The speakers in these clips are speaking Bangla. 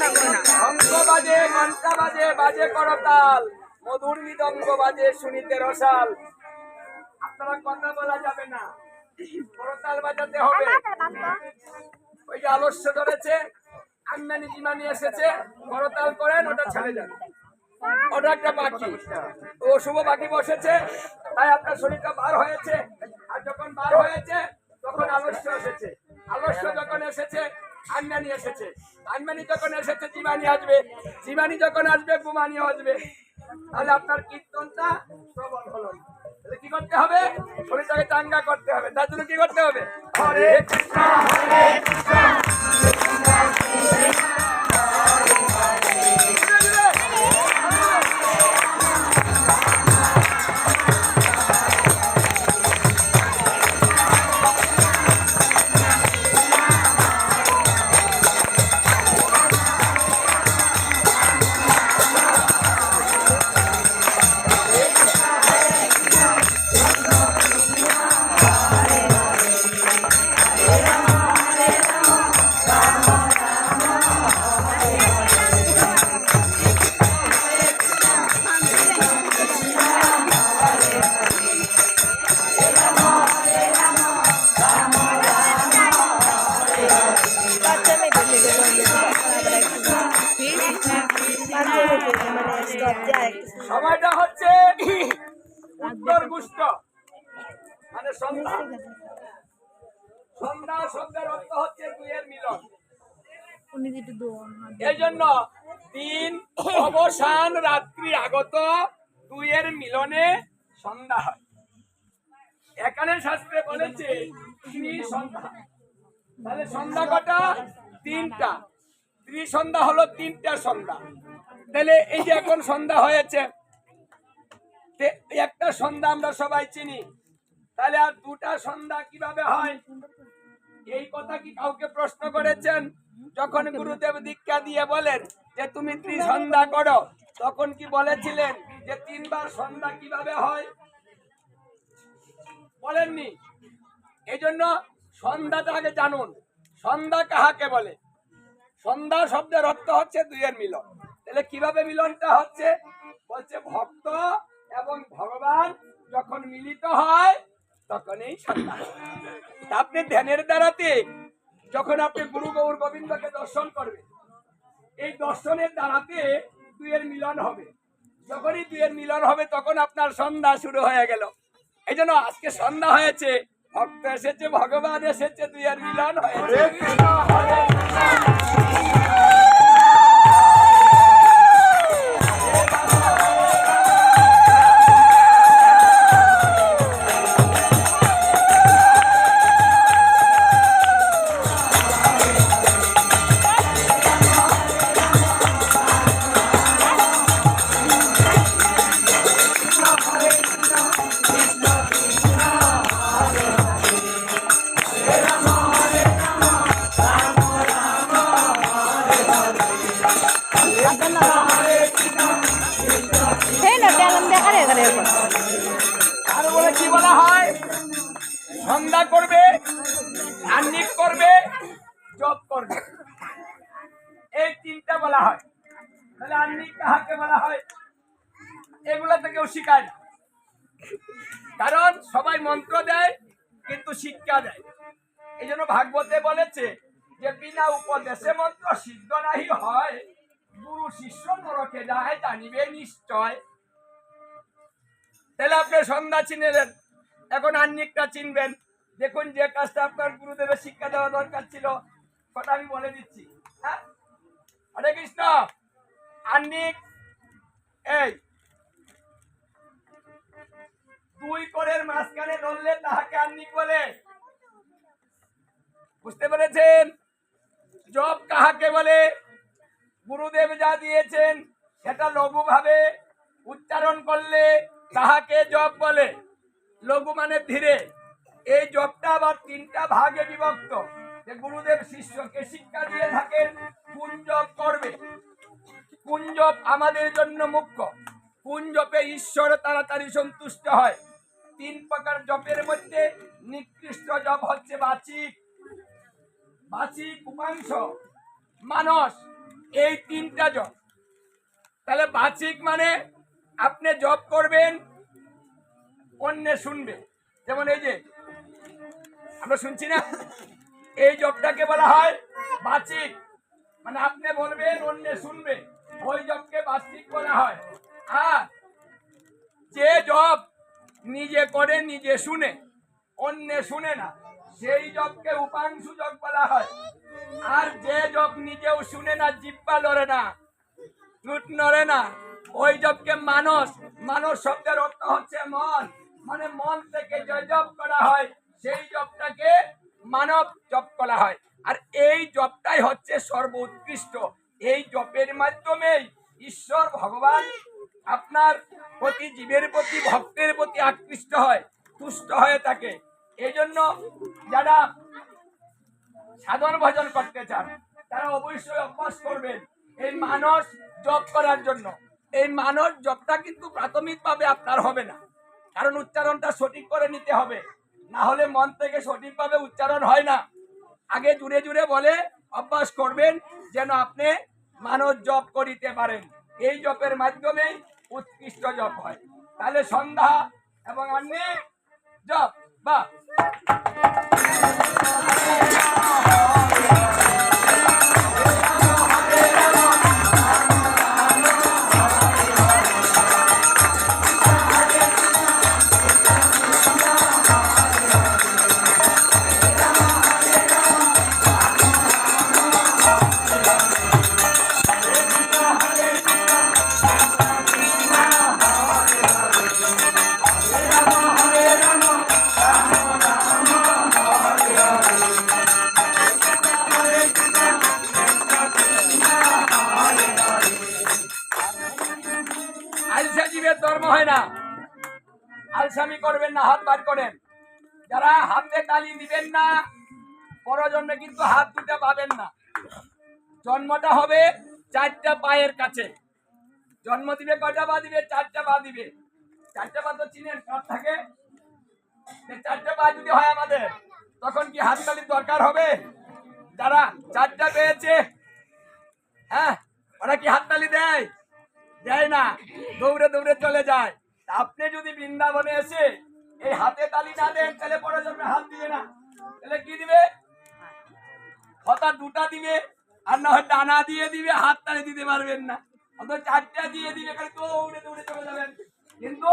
বাজে ঘণ্টা বাজে বাজে করতাল। মধুর মৃদঙ্গ বাজে শুনিতে রসাল। আপনারা কথা বলা যাবে না। করতাল বাজাতে হবে। ওই যে আলস্য ধরেছে আমদানি জিমানি এসেছে, করতাল করেন, ওটা ছেড়ে যান ওটা একটা বাকি। ও শুভ বাকি বসেছে, তাই আপনার শরীরটা বার হয়েছে। আর যখন বার হয়েছে, তখন আলস্য এসেছে। আলস্য যখন এসেছে আমদানি এসেছে। আন্নানি যখন এসেছে জীবানি আসবে। জীবানি যখন আসবে গুমানি আসবে। তাহলে আপনার কীর্তনটা প্রবল হলো। কি করতে হবে? শরীরটাকে চাঙ্গা করতে হবে। তার জন্য কি করতে হবে? হরে কৃষ্ণ হরে কৃষ্ণ। সময়টা হচ্ছে উত্তর গুষ্ট। মানে সন্ধ্যা সন্ধ্যা শব্দের অর্থ হচ্ছে দুইয়ের মিলন। এই জন্য দিন, অবসান, রাত্রি আগত দুইয়ের মিলনে সন্ধ্যা হয়। এখানে শাস্ত্রে বলেছে সন্ধ্যা। তাহলে সন্ধ্যা কটা? তিনটা। ত্রিসন্ধ্যা হলো তিনটা সন্ধ্যা। তাহলে এই যে এখন সন্ধ্যা হয়েছে একটা সন্ধ্যা আমরা সবাই চিনি। তাহলে আর দুটা সন্ধ্যা কীভাবে হয়? এই কথা কি কাউকে প্রশ্ন করেছেন? যখন গুরুদেব দীক্ষা দিয়ে বলেন যে তুমি ত্রিসন্ধ্যা করো, তখন কি বলেছিলেন যে তিনবার সন্ধ্যা কীভাবে হয়? বলেননি। এই জন্য সন্ধ্যাটা আগে জানুন। সন্ধ্যা কাহাকে বলে? সন্ধ্যা শব্দের অর্থ হচ্ছে দুইয়ের মিলন। তাহলে কীভাবে মিলনটা হচ্ছে? বলছে, ভক্ত এবং ভগবান যখন মিলিত হয়, তখনই সন্ধ্যা। আপনি ধ্যানের দ্বারাতে যখন আপনি গুরু গৌর গোবিন্দকে দর্শন করবেন, এই দর্শনের দ্বারাতে দুইয়ের মিলন হবে। যখনই দুইয়ের মিলন হবে, তখন আপনার সন্ধ্যা শুরু হয়ে গেল। এই জন্য আজকে সন্ধ্যা হয়েছে, ভক্ত এসেছে, ভগবান এসেছে, দুইয়ের মিলন হয়েছে। এগুলা কেউ শিখায় না। কারণ সবাই মন্ত্র দেয়, কিন্তু শিক্ষা দেয় এই জন্য ভাগবতে বলেছে যে, বিনা উপদেশে মন্ত্র সিদ্ধ নাহি হয়। গুরু শিষ্য নরকে যায়, জানিবে নিশ্চয়। তাহলে আপনি সন্ধ্যা চিনেলেন, এখন আন্নিকটা চিনবেন। দেখুন যে কাজটা আপনার গুরুদেবের শিক্ষা দেওয়া দরকার ছিল। কথা আমি বলে দিচ্ছি হ্যাঁ? হরে কৃষ্ণ। আন্নিক, এই দুই করের মাঝখানে ধরলে তাহাকে আন্নিক বলে। বুঝতে পেরেছেন? জব কাহাকে বলে? গুরুদেব যা দিয়েছেন, সেটা লঘু ভাবে উচ্চারণ করলে তাহাকে জপ বলে। লঘু মানে ধীরে। এই জপটা আবার তিনটা ভাগে বিভক্ত। যে গুরুদেব শিষ্যকে শিক্ষা দিয়ে থাকেন, কোন জপ করবে? কোন জপ আমাদের জন্য মুখ্য? কোন জপে ঈশ্বর তাড়াতাড়ি সন্তুষ্ট হয়? তিন প্রকার জপের মধ্যে নিকৃষ্ট জপ হচ্ছে বাচিক। বাচিক, উপাংশ, মানস, এই তিনটা জব তাহলে বাচিক মানে আপনি জব করবেন, অন্যে শুনবে। যেমন এই যে, আমরা শুনছি না? এই জবটাকে বলা হয় বাচিক। মানে আপনি বলবেন, অন্যে শুনবে। ওই জবকে বাচিক বলা হয়। আর যে জব নিজে করে, নিজে শুনে। অন্যে শুনে না। সেই জবকে উপাংশু জব বলা হয়। আর যে জব নিজেও শুনে না, জিব্বা লড়ে না লুট নড়ে না, ওই জবকে মানুষ মানুষ শব্দের অর্থ হচ্ছে মন। মানে মন থেকে যে জপ করা হয়, সেই জবটাকে মানব জব করা হয়। আর এই জবটাই হচ্ছে সর্বোৎকৃষ্ট। এই জবের মাধ্যমেই ঈশ্বর ভগবান আপনার প্রতি, জীবের প্রতি, ভক্তের প্রতি আকৃষ্ট হয়, তুষ্ট হয়ে থাকে। এই জন্য যারা সাধন ভজন করতে চান, তারা অবশ্যই অভ্যাস করবেন এই মানস জপ করার জন্য। এই মানস জপটা কিন্তু প্রাথমিকভাবে আপনার হবে না। কারণ উচ্চারণটা সঠিক করে নিতে হবে। না হলে মন থেকে সঠিকভাবে উচ্চারণ হয় না। আগে জুড়ে জুড়ে বলে অভ্যাস করবেন, যেন আপনি মানস জপ করিতে পারেন। এই জপের মাধ্যমেই উৎকৃষ্ট জপ হয়। তাহলে সন্ধ্যা এবং আন্নি জপ বা আলসামি করবেন না, হাত বার করেন। যারা হাতে তালি দিবেন না, পরজন্মে কিন্তু হাত দুটা পাবেন না। জন্মটা হবে চারটা পায়ের কাছে। জন্ম দিবে কয়টা পা দিবে? চারটা পা দিবে। চারটা পা তো চিনেন কার থাকে। চারটা পা যদি হয় আমাদের, তখন কি হাত তালির দরকার হবে? যারা চারটা পেয়েছে হ্যাঁ ওরা কি হাততালি দেয়? দেয় না। দৌড়ে দৌড়ে চলে যায়। আপনি যদি বৃন্দাবনে এসে এই হাতে তালি না দেন, তাহলে পরে জন্মে হাত দিবে না। তাহলে কি দিবে? হতা দুটা দিবে, আর না হয় ডানা দিয়ে দিবে, হাত তালি দিতে পারবেন না। অত চারটা দিয়ে দিবে খালি দৌড়ে দৌড়ে চলে যাবেন। কিন্তু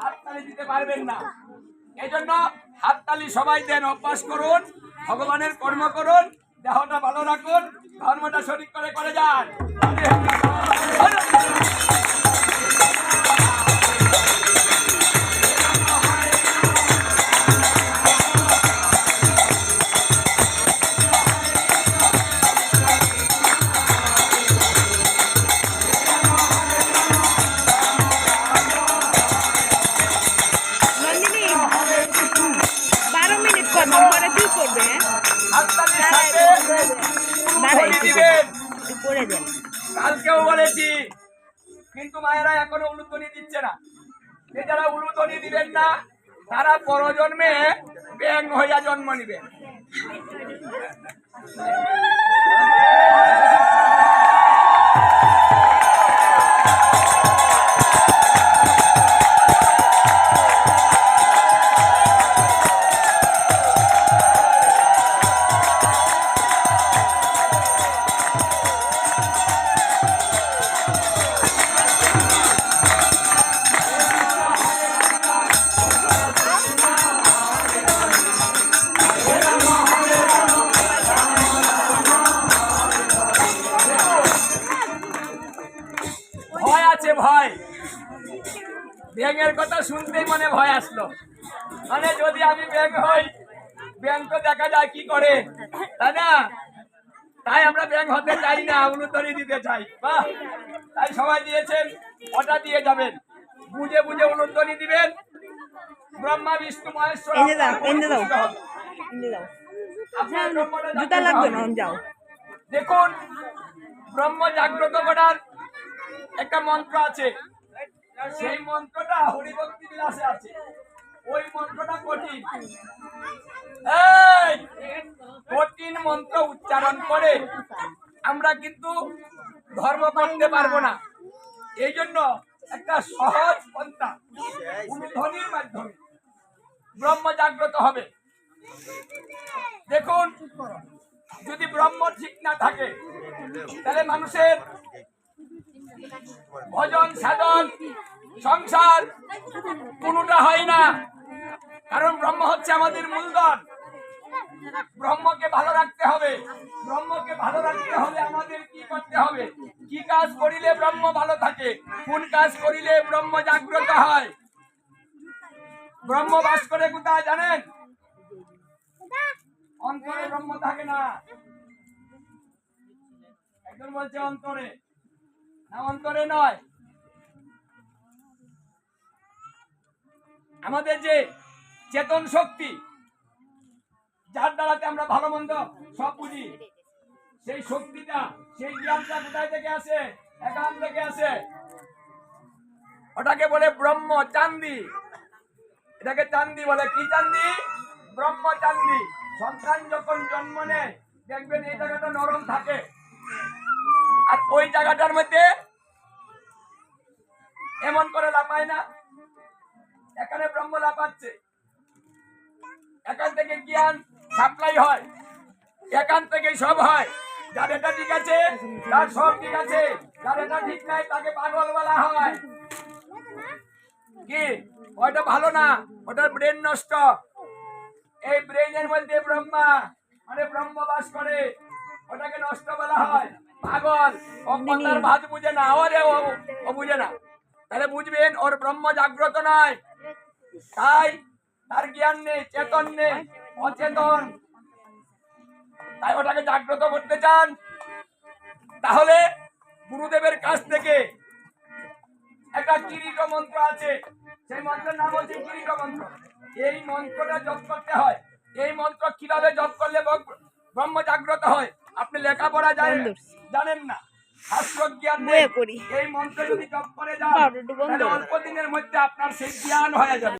হাত তালি দিতে পারবেন না। এই জন্য হাততালি সবাই দেন, অভ্যাস করুন, ভগবানের কর্ম করুন, দেহটা ভালো রাখুন, ধর্মটা সঠিক করে করে যান। করে দেন কালকেও বলেছি কিন্তু মায়েরা এখনও উলুতনি দিচ্ছে না। যে যারা উলুতনি দিবেন না তারা পরজন্মে ব্যাং হইয়া জন্ম নিবেন। আছে ভয়। ব্যাঙের কথা শুনতেই মনে ভয় আসলো। মানে যদি আমি ব্যাং হই ব্যাং তো দেখা যায় কি করে? তাই না? তাই আমরা ব্যাং হতে চাই না উলুতরি দিতে চাই। বাহ! তাই সবাই দিয়েছেন ওটা দিয়ে যাবেন। বুঝে বুঝে উলুতরি দিবেন। ব্রহ্মা বিষ্ণু মহেশ্বর জুতা লাগবে না যাও। দেখুন ব্রহ্ম জাগ্রত করার একটা মন্ত্র আছে। সেই মন্ত্রটা হরিভক্তি বিলাসে আছে। ওই মন্ত্রটা কঠিন। এই, কঠিন মন্ত্র উচ্চারণ করে আমরা কিন্তু ধর্ম করতে পারব না। এই জন্য একটা সহজ পন্থা, উলুধ্বনির মাধ্যমে ব্রহ্ম জাগ্রত হবে। দেখুন, যদি ব্রহ্ম ঠিক না থাকে, তাহলে মানুষের ভজন সাধন, সংসার কোনোটা হয় না। কারণ ব্রহ্ম হচ্ছে আমাদের মূলধন। ব্রহ্মকে ভালো রাখতে হবে। ব্রহ্মকে ভালো রাখতে হলে আমাদের কি করতে হবে? কি কাজ করিলে ব্রহ্ম ভালো থাকে? কোন কাজ করিলে ব্রহ্ম জাগ্রত হয়? ব্রহ্ম বাস করে কোথায় জানেন? অন্তরে ব্রহ্ম থাকে না। একজন বলছে অন্তরে। না অন্তরে নয়। আমাদের যে চেতন শক্তি, যার দ্বারাতে আমরা ভালো মন্দ সব বুঝি, সেই শক্তিটা, সেই জ্ঞানটা কোথায় থেকে আসে? একান্ত থেকে আসে। ওটাকে বলে ব্রহ্ম চান্দি। এটাকে চান্দি বলে কি চান্দি? ব্রহ্ম চান্দি। সন্তান যখন জন্ম নেয়, দেখবেন এই জায়গাটা নরম থাকে। আর ওই জায়গাটার মধ্যে এমন করে লাপায় না। এখানে ব্রহ্ম লাপাচ্ছে এখান থেকে জ্ঞান সাপ্লাই হয়। এখান থেকে সব হয়। যার এটা ঠিক আছে, তার সব ঠিক আছে। যার এটা ঠিক নাই, তাকে পাগল বলা হয়। কি? ওইটা ভালো না। ওটার ব্রেন নষ্ট। এই ব্রেনের মধ্যে ব্রহ্মা মানে ব্রহ্ম বাস করে। ওটাকে নষ্ট বলা হয়। পাগল ভাত বুঝে না ওরে ও ও বুঝে না। তাহলে বুঝবেন ওর ব্রহ্ম জাগ্রত নয়। তাই তার জ্ঞান নেই চেতন নেই অচেতন। তাই ওটাকে জাগ্রত করতে চান। তাহলে গুরুদেবের কাছ থেকে একটা কিরিট মন্ত্র আছে। সেই মন্ত্রের নাম হচ্ছে কিরিট মন্ত্র। এই মন্ত্রটা জপ করতে হয়। এই মন্ত্র কীভাবে জপ করলে ব্রহ্ম জাগ্রত হয়? আপনি লেখাপড়া জানেন? জানেন না। এই মন্ত্র যদি জপ করে যান। অল্প দিনের মধ্যে আপনার সেই জ্ঞান হয়ে যাবে।